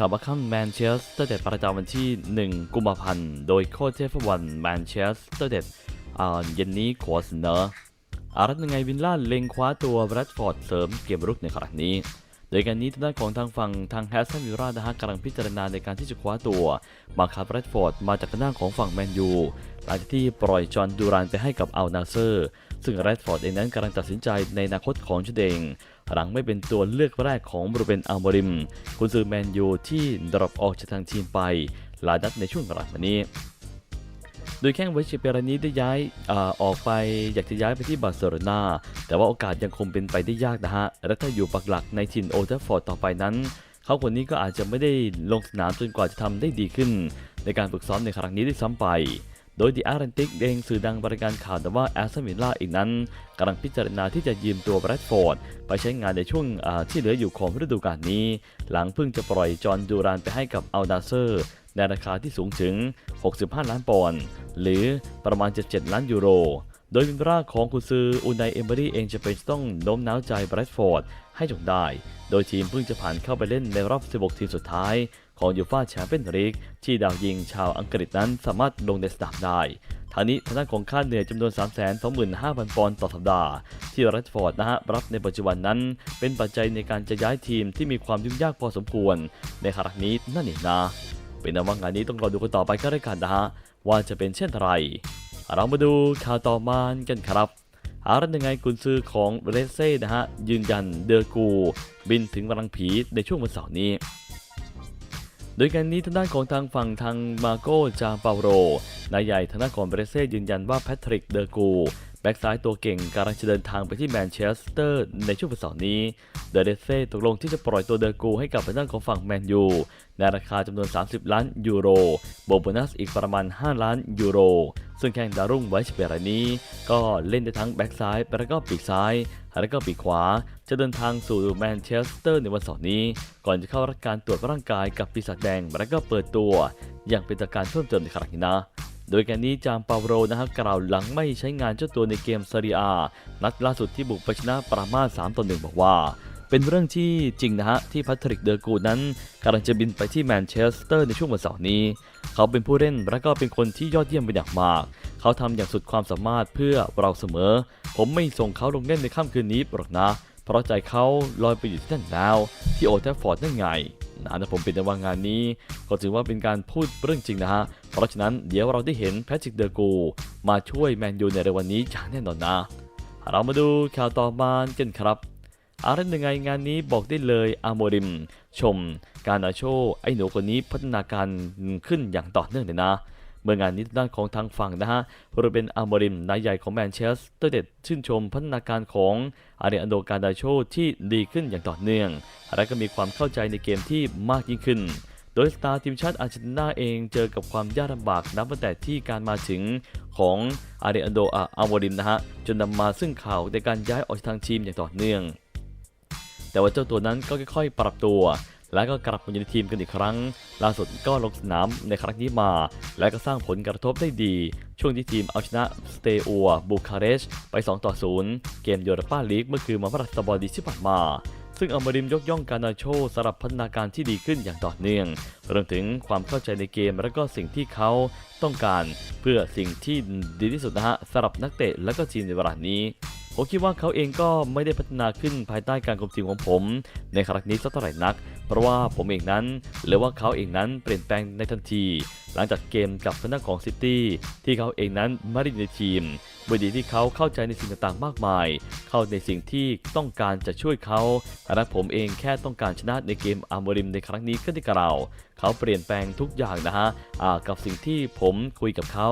ข่าวบัคคัมแมนเชสเตอร์เด็ดประจำวันที่ 1 กุมภาพันธ์ โดยโค้ชเทฟวันแมนเชสเตอร์เด็ดเย็นนี้ขอเสนออารัตยังไงวินล่าเล็งคว้าตัวแรดฟอร์ดเสริมเกมรุกในครั้งนี้ โดยการนี้ทางด้านของทางฝั่งทางแฮสซันวิลล่านะฮะกำลังพิจารณาในการที่จะคว้าตัวมาคาร์แรดฟอร์ดมาจากทางด้านของฝั่งแมนยูหลังจากที่ปล่อยจอห์นดูรานไปให้กับอัลนาเซอร์ ซึ่งแรดฟอร์ดเองนั้นกำลังตัดสินใจในอนาคตของชุดเอง หลังไม่เป็นตัวเลือกแรกของบรูเบนอัลมอริมกุนซือแมนยูที่ดรอปออกจากทางทีมไปหลายนัดในช่วงหลังมานี้โดยแข้งไวชิเปรานี้ได้ย้ายอาออกไปอยากจะย้ายไปที่บาร์เซโลนาแต่ว่าโอกาสยังคงเป็นไปได้ยากนะฮะ และถ้าอยู่ปักหลักในถิ่นโอลด์แทาฟฟอร์ดต่อไปนั้น เขาคนนี้ก็อาจจะไม่ได้ลงสนามจนกว่าจะทำได้ดีขึ้น ในการฝึกซ้อมในครั้งนี้ได้ซ้ำไป โดยดีอาร์เรนติกเองสื่อดังบริการข่าวแต่ว่าแอสตันวิลล่าอีกนั้นกำลังพิจารณาที่จะยืมตัวแบรดฟอร์ดไปใช้งานในช่วงที่เหลืออยู่ของฤดูกาลนี้ หลังเพิ่งจะปล่อยจอห์นดูรานไปให้กับอัลดาเซอร์ในราคาที่สูงถึง 65 ล้านปอนด์หรือประมาณ 77 ล้านยูโร โดยวินราของกุนซืออุนไนเอมเบอรี่เองจะเป็นต้องโน้มน้าวใจแบรดฟอร์ดให้จงได้ โดยทีมเพิ่งจะผ่านเข้าไปเล่นในรอบ 16 ทีมสุดท้าย ของยูฟ่าแชมเปี้ยนลีกที่ดาวยิงชาวอังกฤษนั้นสามารถลงในสนามได้ทางนี้ทางด้านของค่าเหนื่อยจำนวน 325,000 ปอนด์ต่อสัปดาห์ ที่แรดฟอร์ดนะฮะรับในปัจจุบันนั้น เป็นปัจจัยในการจะย้ายทีมที่มีความยุ่งยากพอสมควร ในครั้งนี้นั่นเองนะ เป็นนว่างานนี้ต้องรอดูกันต่อไปก็ได้กันนะฮะว่าจะเป็นเช่นไร เรามาดูข่าวต่อมากันครับอารันยังไงกุนซือของเรเซ่นะฮะยืนยันเดอร์กู บินถึงวังผีในช่วงวันเสาร์นี้ โดยการนี้ทางด้านของทางฝั่งทางมาโกจางเปาโรนายใหญ่ทางด้านของเบรเซ่ยืนยันว่าแพทริกเดอร์กูแบ็กซ้ายตัวเก่งกำลังจะเดินทางไปที่แมนเชสเตอร์ในช่วงวันเสาร์นี้ เดอเรเซ่ตกลงที่จะปล่อยตัวเดอร์กูให้กับทางด้านของฝั่งแมนยูในราคาจำนวน 30 ล้านยูโรโบนัสอีกประมาณ 5 ล้านยูโร ซึ่งแข่งดารุ่งไวชเปรนี้ ก็เล่นได้ทั้งแบ็กซ้ายแล้วก็ปีกซ้าย แล้วก็ปีกขวา จะเดินทางสู่แมนเชสเตอร์ในวันเสาร์นี้ ก่อนจะเข้ารับการตรวจร่างกายกับปีศาจแดงแล้วก็เปิดตัว อย่างเป็นทางการเพิ่มเติมในครั้งนี้นะโดยการนี้จามปาโรนะฮะกล่าวหลังไม่ใช้งานเจ้าตัวในเกมซาริอา นัดล่าสุดที่บุกไปชนะปรามาส3ต่อ1บอกว่าเป็นเรื่องที่จริงนะฮะที่พัทริกเดอร์กูนั้นกำลังจะบินไปที่แมนเชสเตอร์ในช่วงวันเสาร์นี้ เขาเป็นผู้เล่นและก็เป็นคนที่ยอดเยี่ยมเป็นอย่างมาก เขาทำอย่างสุดความสามารถเพื่อเราเสมอ ผมไม่ส่งเขาลงเล่นในค่ำคืนนี้หรอกนะ เพราะใจเขาลอยไปอยู่ที่นั่นแล้วที่โอทฟฟอร์ดนั่นไงนะแต่ผมเป็นในว่างานนี้ ก็ถือว่าเป็นการพูดเรื่องจริงนะฮะ เพราะฉะนั้นเดี๋ยวเราได้เห็นแพทริกเดอร์กูมาช่วยแมนยูในเร็ววันนี้อย่างแน่นอนนะ เรามาดูข่าวต่อมากันครับ อะไรยังไงงานนี้บอกได้เลยอาโมริม ชม การอาโชไอ้หนูคนนี้พัฒนาการขึ้นอย่างต่อเนื่องเลยนะ เมื่องานนี้ด้านของทางฝั่งนะฮะโรเบนอาโมริมนายใหญ่ของแมนเชสเตอร์เด็ดชื่นชมพัฒนาการของอาริอันโดการดาโชที่ดีขึ้นอย่างต่อเนื่อง และก็มีความเข้าใจในเกมที่มากยิ่งขึ้นโดยสตาร์ทีมชาติอาร์เจนตินาเองเจอกับความยากลำบากนับตั้งแต่ที่การมาถึงของอาริอันโดอาโมริมนะฮะ จนนำมาซึ่งข่าวในการย้ายออกจากทางทีมอย่างต่อเนื่อง แต่ว่าเจ้าตัวนั้นก็ค่อยๆ ปรับตัว และก็กลับมาอยู่ในทีมกันอีกครั้ง ล่าสุดก็ลงสนามในครั้งนี้มา และก็สร้างผลกระทบได้ดี ช่วงที่ทีมเอาชนะสเตอัวบูคาเรสต์ไป2ต่อ0เกมยูโรปาลีกเมื่อคืนวันพฤหัสบดีที่ผ่านมาซึ่งอมริมยกย่องการนาโชสำหรับพัฒนาการที่ดีขึ้นอย่างต่อเนื่องรวมถึงความเข้าใจในเกมและก็สิ่งที่เขาต้องการ เพื่อสิ่งที่ดีที่สุดนะฮะสำหรับนักเตะและก็ทีมในเวลานี้ ผมคิดว่าเขาเองก็ไม่ได้พัฒนาขึ้นภายใต้การคุมทีมของผม ในครั้งนี้สักเท่าไหร่นัก เพราะว่าผมเองนั้น หรือว่าเขาเองนั้นเปลี่ยนแปลงในทันที หลังจากเกมกับทางด้านของซิตี้ที่เขาเองนั้นไม่ได้ในทีม บดีที่เขาเข้าใจในสิ่งต่างๆ มากมาย เข้าในสิ่งที่ต้องการจะช่วยเขาและผมเองแค่ต้องการชนะในเกมอาร์มริมในครั้งนี้ก็ที่กบเราเขาเปลี่ยนแปลงทุกอย่างนะฮะกับสิ่งที่ผมคุยกับเขา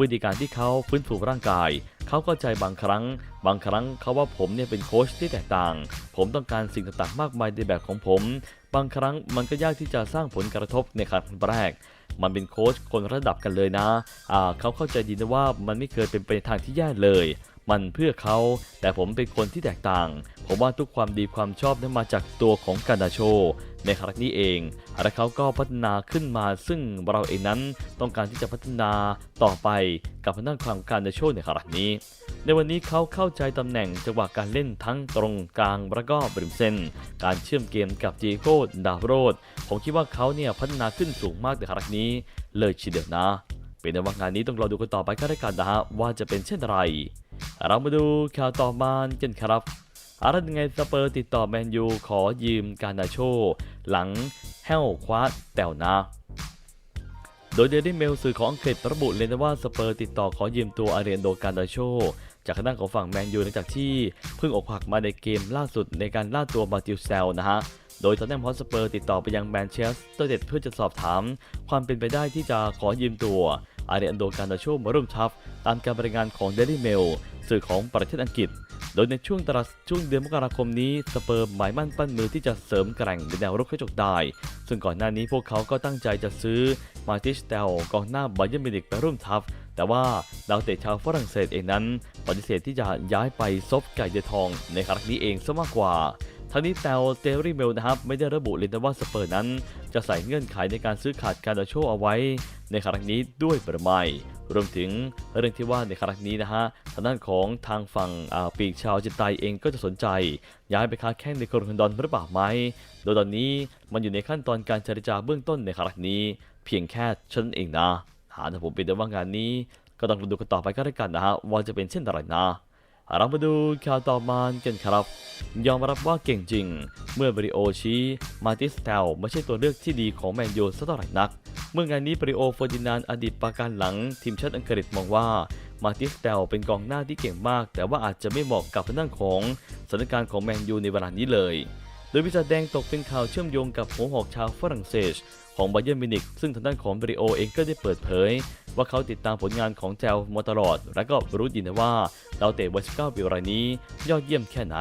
วิธีการที่เขาฟื้นฟูร่างกาย เขาเข้าใจบางครั้ง บางครั้งเขาว่าผมเนี่ยเป็นโค้ชที่แตกต่าง ผมต้องการสิ่งต่างๆ มากมายในแบบของผม บางครั้งมันก็ยากที่จะสร้างผลกระทบในครั้งแรก มันเป็นโค้ชคนระดับกันเลยนะอ่าเขาเข้าใจดีนะว่ามันไม่เคยเป็นไปในทางที่แย่เลย มันเพื่อเขา แต่ผมเป็นคนที่แตกต่าง ผมว่าทุกความดีความชอบนั้นมาจากตัวของการดาโช ในครั้งนี้เอง และเขาก็พัฒนาขึ้นมาซึ่งเราเองนั้นต้องการที่จะพัฒนาต่อไปกับทางด้านความการดาโชในครั้งนี้ ในวันนี้เขาเข้าใจตำแหน่งจังหวะการเล่นทั้งตรงกลางแล้วก็บริมเส้น การเชื่อมเกมกับจีโก้ดาวโรดผมคิดว่าเขาเนี่ยพัฒนาขึ้นสูงมากในครั้งนี้ เลยทีเดียวนะ เป็นในว่างานนี้ต้องรอดูกันต่อไปก็ได้กันนะฮะว่าจะเป็นเช่นไร เรามาดูข่าวต่อมากันครับอาร์ยังไงสเปอร์ติดต่อแมนยูขอยืมการนาโช หลังแห้วคว้าแต่วนะโดยเดลิเมลสื่อของอังกฤษระบุเลยนะว่าสเปอร์ติดต่อขอยืมตัวอาเรียนโดการนาโช จากคณะของฝั่งแมนยูหลังจากที่เพิ่งอกหักมาในเกมล่าสุดในการล่าตัวมาติวเซลนะฮะโดยตอนนี้พอสเปอร์ติดต่อไปยังแมนเชสเตอร์เด็ดเพื่อจะสอบถาม ความเป็นไปได้ที่จะขอยืมตัวอาเรนโดการ์นาโชมาร่วมทัพ ตามการบรายงานของเดลิเมลสื่อของประเทศอังกฤษ โดยในช่วงตลาดช่วงเดือนมกราคมนี้สเปอร์หมายมั่นปั้นมือที่จะเสริมแกร่งในแนวรุกให้จกได้ ซึ่งก่อนหน้านี้พวกเขาก็ตั้งใจจะซื้อมาติสเตลกองหน้าบาเยร์นมิวนิกไปร่วมทัพ แต่ว่าดาวเตะชาวฝรั่งเศสเองนั้นปฏิเสธที่จะย้ายไปซบไก่เดทองในครั้งนี้เองซะมากกว่าทั้งนี้แตวเตอรี่เมลนะครับไม่ได้ระบุเลยนะว่าสเปอร์นั้น จะใส่เงื่อนไขในการซื้อขาดการดาโชเอาไว้ ในครั้งนี้ด้วยหรือไม่รวมถึงเรื่องที่ว่าในครั้งนี้นะฮะทางด้านของทางฝั่งปีกชาวจิตไตเองก็จะสนใจ ย้ายไปค้าแข่งในโครนดอนหรือเปล่าไหมโดยตอนนี้มันอยู่ในขั้นตอนการเจรจาเบื้องต้นในครั้งนี้ เพียงแค่ฉันเองนะ หาแต่ผมเป็นแต่ว่างานนี้ ก็ต้องดูกันต่อไปก็แล้วกันนะฮะว่าจะเป็นเช่นไรนะเรามาดูข่าวต่อมากันครับ ยอมรับว่าเก่งจริง เมื่อบริโอชี้มาติสเตลไม่ใช่ตัวเลือกที่ดีของแมนยูสักเท่าไหร่นัก เมื่องานนี้บริโอฟอร์ดินานอดีตปราการหลัง ทีมชาติอังกฤษมองว่ามาติสเตลเป็นกองหน้าที่เก่งมาก แต่ว่าอาจจะไม่เหมาะกับทางด้านของสถานการณ์ของแมนยูในเวลานี้เลย โดยวิจารแดงตกเป็นข่าวเชื่อมโยงกับหัวหอกชาวฝรั่งเศส ของบาเยร์มิวนิกซึ่งทางด้านของบริโอเองก็ได้เปิดเผย ว่าเขาติดตามผลงานของแจวมาตลอด และก็รู้ดีนะว่าดาวเตะวัย19ปีรายนี้ ยอดเยี่ยมแค่ไหน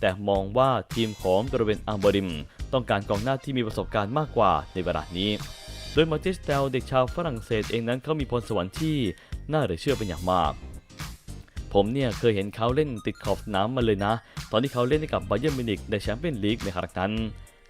แต่มองว่าทีมของบริเวณอัมบริม ต้องการกองหน้าที่มีประสบการณ์มากกว่าในเวลานี้โดยมาติสเตลเด็กชาวฝรั่งเศสเองนั้นเขามีพรสวรรค์ที่น่าเหลือเชื่อเป็นอย่างมาก ผมเนี่ยเคยเห็นเขาเล่นติดขอบสนามมาเลยนะ ตอนที่เขาเล่นให้กับบาเยร์มิวนิกในแชมเปี้ยนลีกในครั้งนั้น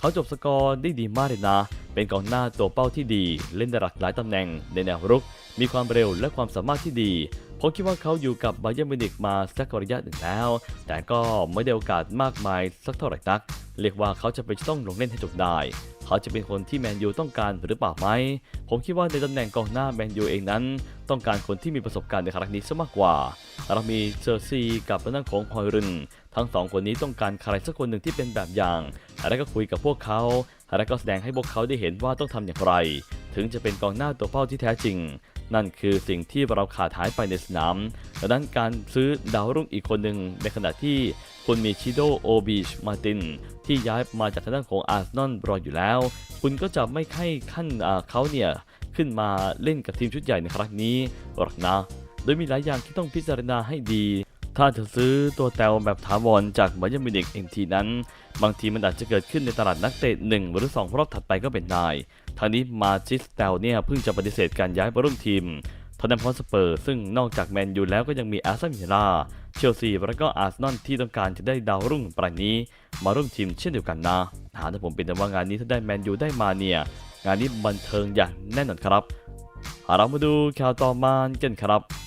เขาจบสกอร์ได้ดีมากเลยนะ เป็นกองหน้าตัวเป้าที่ดี เล่นได้หลากหลายตำแหน่งในแนวรุก มีความเร็วและความสามารถที่ดีผมคิดว่าเขาอยู่กับบาเยร์มิวนิกมาสักระยะหนึ่งแล้ว แต่ก็ไม่ได้โอกาสมากมายสักเท่าไหร่นัก เรียกว่าเขาจะเป็นต้องลงเล่นให้จบได้ เขาจะเป็นคนที่แมนยูต้องการหรือเปล่าไหม ผมคิดว่าในตำแหน่งกองหน้าแมนยูเองนั้น ต้องการคนที่มีประสบการณ์ในครั้งนี้ซะมากกว่า เรามีเซอร์ซีกับทางด้านของฮอยรุน ทั้งสองคนนี้ต้องการใครสักคนหนึ่งที่เป็นแบบอย่างและก็คุยกับพวกเขาและก็แสดงให้พวกเขาได้เห็นว่าต้องทำอย่างไร ถึงจะเป็นกองหน้าตัวเป้าที่แท้จริง นั่นคือสิ่งที่เราขาดหายไปในสนามดังนั้นการซื้อดาวรุ่งอีกคนหนึ่งในขณะที่คุณมีชิโดโอบิชมาตินที่ย้ายมาจากทางด้านของอาร์เซนอลรออยู่แล้ว คุณก็จะไม่ให้ขั้นเขาเนี่ยขึ้นมาเล่นกับทีมชุดใหญ่ในครั้งนี้หรอกนะ โดยมีหลายอย่างที่ต้องพิจารณาให้ดี ถ้าจะซื้อตัวแตวแบบถาวรจากบาเยร์มิวนิกเองทีนั้น บางทีมันอาจจะเกิดขึ้นในตลาดนักเตะหนึ่งหรือ 2 รอบถัดไปก็เป็นได้ทางนี้มาจิสแตลเนี่ยเพิ่งจะปฏิเสธการย้ายไปร่วมทีมทอนแนมพอสเปอร์ซึ่งนอกจากแมนยูแล้วก็ยังมีแอสตันวิลล่าเชลซีและก็อาร์เซนอลที่ต้องการจะได้ดาวรุ่งปรายนี้ มาร่วมทีมเช่นเดียวกันนะหาแต่ผมเป็นแต่ว่างานนี้ถ้าได้แมนยูได้มาเนี่ยงานนี้บันเทิงอย่างแน่นอนครับเอาเรามาดูข่าวต่อมากันครับ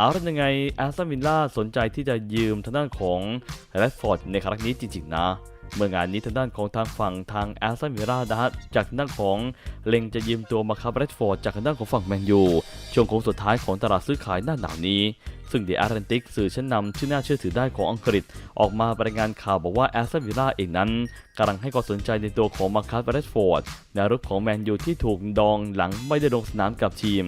เอาเป็นยังไงแอสตันวิลล่าสนใจที่จะยืมทางด้านของแรดฟอร์ดในครั้งนี้จริงๆนะเมื่องานนี้ทางด้านของทางฝั่งทางแอสตันวิลล่านะฮะจากทางด้านของเล็งจะยืมตัวมาคาแรดฟอร์ดจากทางด้านของฝั่งแมนยูช่วงโค้งสุดท้ายของตลาดซื้อขายหน้าหนาวนี้ ซึ่งเดอะแอตแลนติกสื่อชั้นนำที่น่าเชื่อถือได้ของอังกฤษ ออกมารายงานข่าวบอกว่าแอสตันวิลล่าเองนั้นกำลังให้ความสนใจในตัวของมาคาแรดฟอร์ดในรุกของแมนยูที่ถูกดองหลังไม่ได้ลงสนามกับทีม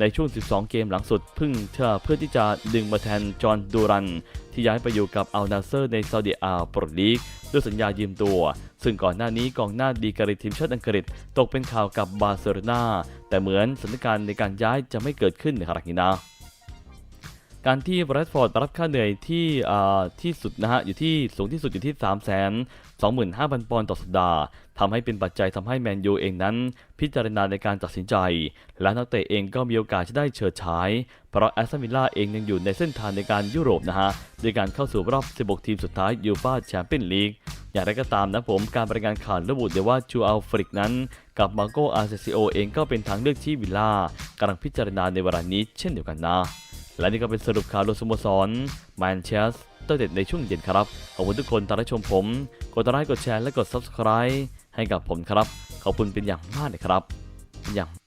ในช่วง 12 เกมหลังสุดพึ่งเธอเพื่อที่จะดึงมาแทนจอห์นดูรัน ที่ย้ายไปอยู่กับอัลนาเซอร์ในซาอุดิอาระบลีกด้วยสัญญายืมตัว ซึ่งก่อนหน้านี้กองหน้าดีกรีทีมชาติอังกฤษ ตกเป็นข่าวกับบาร์เซโลนาแต่เหมือนสถานการณ์ในการย้ายจะไม่เกิดขึ้นในครั้งนี้นะ การที่แรดฟอร์ดรับค่าเหนื่อยที่ที่สุดนะฮะอยู่ที่สูงที่สุดอยู่ที่ 3 2 5 0 0 0 ปอนด์ต่อสัปดาห์ทำให้เป็นปัจจัยทำให้แมนยูเองนั้น พิจารณาในการตัดสินใจ และนักเตะเองก็มีโอกาสจะได้เฉิดฉาย เพราะแอสตันวิลล่าเองยังอยู่ในเส้นทางในการยุโรปนะฮะด้วยการเข้าสู่รอบ 16 ทีมสุดท้ายยูฟ่าแชมเปี้ยนลีกอย่างไรก็ตามนะผมการรายงานข่าวระบุได้ว่าจูอัลฟริกนั้น กับมาโกอาเซซิโอเองก็เป็นทางเลือกที่วิลล่ากำลังพิจารณาในเวลานี้เช่นเดียวกันนะ และนี่ก็เป็นสรุปข่าวโดยสโมสรแมนเชสเตอร์เด็ดในช่วงเย็นครับ ขอบคุณทุกคนที่รับชมผม กดไลค์กดแชร์และกด Subscribe ให้กับผมครับ ขอบคุณเป็นอย่างมากเลยครับอย่าง